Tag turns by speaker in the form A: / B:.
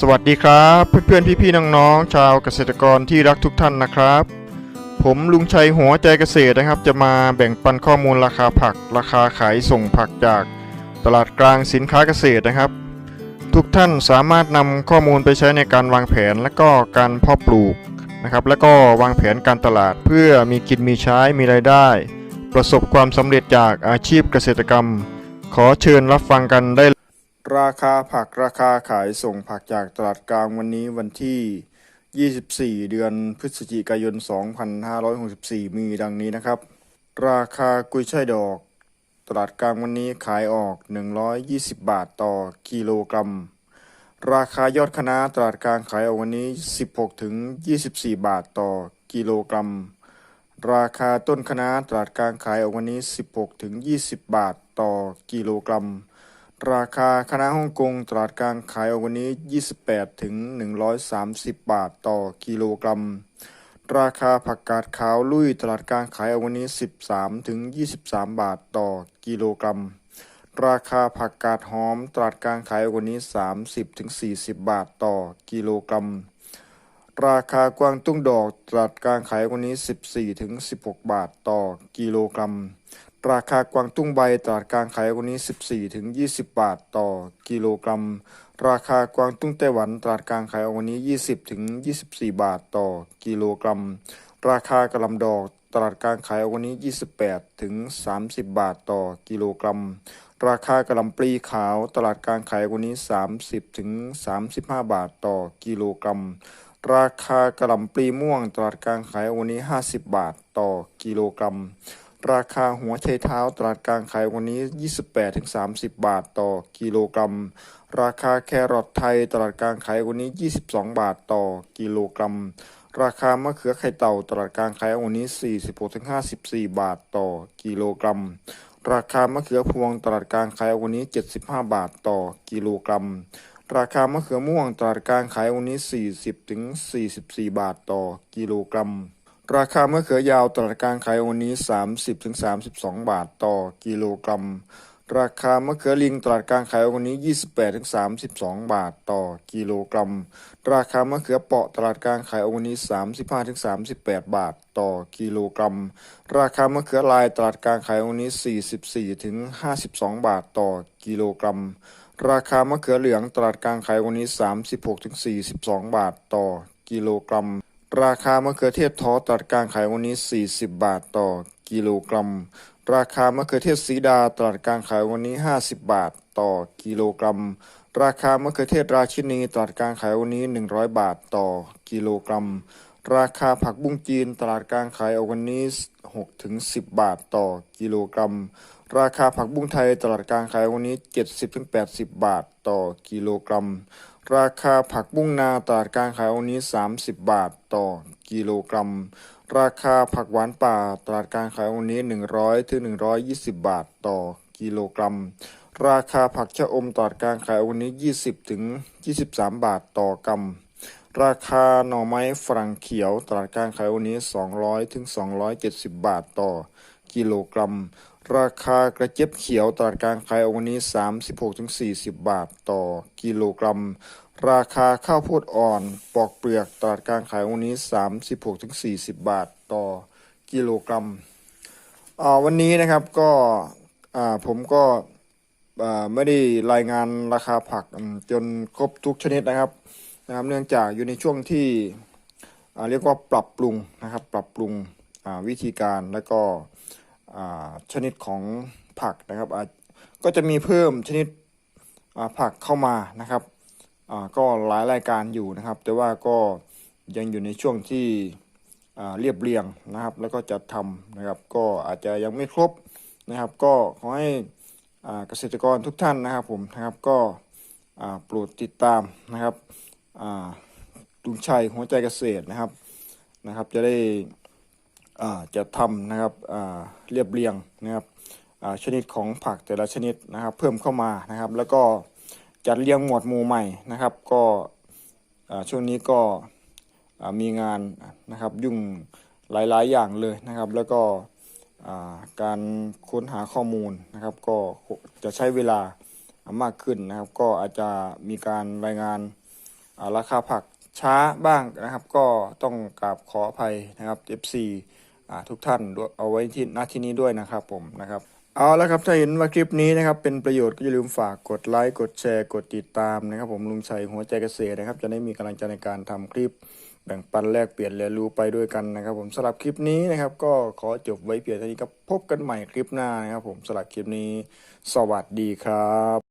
A: สวัสดีครับเพื่อนๆพี่ๆน้องๆชาวเกษตรกรที่รักทุกท่านนะครับ ผมลุงชัยหัวใจเกษตรนะครับ จะมาแบ่งปันข้อมูลราคาผัก ราคาขายส่งผักจากตลาดกลางสินค้าเกษตรนะครับ ทุกท่านสามารถนำข้อมูลไปใช้ในการวางแผนและก็การเพาะปลูกนะครับ แล้วก็วางแผนการตลาดเพื่อมีกินมีใช้มีรายได้ ประสบความสำเร็จจากอาชีพเกษตรกรรม ขอเชิญรับฟังกันได้ ราคาผักราคาขายส่งผักจากตลาดกลางวันนี้วันที่ 24 เดือนพฤศจิกายน 2564 มีดังนี้นะครับ ราคากุยช่ายดอก ตลาดกลางวันนี้ขายออก 120 บาทต่อกิโลกรัม ราคายอดคณะตลาดกลางขายออกวันนี้ 16ถึง24 บาทต่อกิโลกรัม ราคาต้นคณะตลาดกลางขายออกวันนี้ 16ถึง20 บาทต่อกิโลกรัม ราคาคณะฮ่องกงตลาดกลางขายออกวันนี้ 28 ถึง 130 บาทต่อกิโลกรัม ราคาผักกาดขาวลุยตลาดกลางขายออกวันนี้ 13 ถึง 23 บาทต่อกิโลกรัม ราคาผักกาดหอมตลาดกลางขายออกวันนี้ 30 ถึง 40 บาทต่อกิโลกรัม ราคากวางตุ้งดอกตลาดกลางขายวันนี้ 14 ถึง 16 บาทต่อกิโลกรัม ราคากวางตุ้งใบตลาดกลางขายวันนี้ 14ถึง20 บาทต่อกิโลกรัม ราคากวางตุ้งไต้หวันตลาดกลางขายวันนี้ 20ถึง24 บาทต่อกิโลกรัม ราคากระหลำดอกตลาดกลางขายวันนี้ 28ถึง30 บาทต่อกิโลกรัม ราคากระหลำปลีขาวตลาดกลางขายวันนี้ 30ถึง35 บาทต่อกิโลกรัม ราคากระหล่ำปลีม่วงตลาดกลางขายวันนี้ 50 บาทต่อกิโลกรัม ราคาหัวไชเท้าตลาดกลางขายวันนี้ 28-30 บาทต่อกิโลกรัม ราคาแครอทไทยตลาดกลางขายวันนี้ 22 บาทต่อกิโลกรัม ราคามะเขือไข่เต่าตลาดกลางขายวันนี้ 46-54 บาทต่อกิโลกรัม ราคามะเขือพวงตลาดกลางขายวันนี้ 75 บาทต่อกิโลกรัม ราคามะเขือม่วงตลาดกลางขายวันนี้ 40-44 บาทต่อกิโลกรัม ราคามะเขือยาวตลาดกลางขายวันนี้ 30ถึง32 บาทต่อกิโลกรัม ราคามะเขือลิงตลาดกลางขายวันนี้ 28ถึง32 บาทต่อกิโลกรัม ราคามะเขือเปาะตลาดกลางขายวันนี้ 35ถึง38 บาทต่อกิโลกรัม ราคามะเขือลายตลาดกลางขายวันนี้ 44ถึง52 บาทต่อกิโลกรัมราคามะเขือเหลืองตลาดกลางขายวันนี้ 36-42 บาทต่อกิโลกรัม ราคามะเขือเทศท้อตลาดกลางขายวันนี้ 40 บาทต่อกิโลกรัม ราคามะเขือเทศสีดาตลาดกลางขายวันนี้ 50 บาทต่อกิโลกรัม ราคามะเขือเทศราชินีตลาดกลางขายวันนี้ 100 บาทต่อกิโลกรัม ราคาผักบุ้งจีนตลาดกลางขายวันนี้ 6-10 บาทต่อกิโลกรัม ราคาผักบุ้งไทยตลาดกลางขายวันนี้ 70-80 บาทต่อกิโลกรัม ราคาผักบุ้งนาตลาดกลางขายวันนี้ 30 บาทต่อกิโลกรัม ราคาผักหวานป่าตลาดกลางขายวันนี้ 100ถึง120 บาทต่อกิโลกรัม ราคาผักชะอมตลาดกลางขายวันนี้ 20ถึง23 บาทต่อกรัมราคาหน่อไม้ฝรั่งเขียวตลาดกลางขายวันนี้ 200ถึง270 บาทต่อกิโลกรัม ราคากระเจี๊ยบเขียวตลาดกลางขายวันนี้ 36ถึง40 บาทต่อกิโลกรัม ราคาข้าวโพดอ่อนปอกเปลือกตลาดกลางขายวันนี้ 36ถึง40 บาทต่อกิโลกรัมวันนี้นะครับก็ผมก็ไม่ได้รายงานราคาผักจนครบทุกชนิดนะครับนะครับ เนื่องจากอยู่ในช่วงที่เรียกว่าปรับปรุงนะครับ ปรับปรุงวิธีการแล้วก็ ชนิดของผักนะครับก็จะมีเพิ่มชนิดผักเข้ามานะครับก็หลายรายการอยู่นะครับ แต่ว่าก็ยังอยู่ในช่วงที่เรียบเรียงนะครับ แล้วก็จัดทำนะครับ ก็อาจจะยังไม่ครบนะครับ ก็ขอให้เกษตรกรทุกท่านนะครับผมนะครับก็โปรดติดตามนะครับอ่าลุงชัยหัวใจเกษตรนะครับนะครับ จะได้ จะทำนะครับเรียบเรียงนะครับชนิดของผักแต่ละชนิดนะครับ เพิ่มเข้ามานะครับ แล้วก็จัดเรียงหมวดหมู่ใหม่นะครับ ก็ช่วงนี้ก็มีงานนะครับยุ่งหลาย ๆ อย่างเลยนะครับ แล้วก็การค้นหาข้อมูลนะครับ ก็จะใช้เวลามากขึ้นนะครับ ก็อาจจะมีการรายงานราคาผักช้าบ้างนะครับ ก็ต้องกราบขออภัยนะครับ FC ทุกท่านด้วยเอาไว้ที่หน้าที่นี้ด้วยนะครับผมนะครับเอาละครับถ้าเห็นว่าคลิปนี้นะครับเป็นประโยชน์ก็อย่าลืมฝากกดไลค์กดแชร์กดติดตามนะครับ ผมลุงชัยหัวใจเกษตรนะครับ จะได้มีกำลังใจในการทำคลิป แบ่งปันแลกเปลี่ยนเรียนรู้ไปด้วยกันนะครับ ผมสำหรับคลิปนี้นะครับ ก็ขอจบไว้เพียงเท่านี้ครับพบกันใหม่คลิปหน้านะครับ ผมสำหรับคลิปนี้ สวัสดีครับ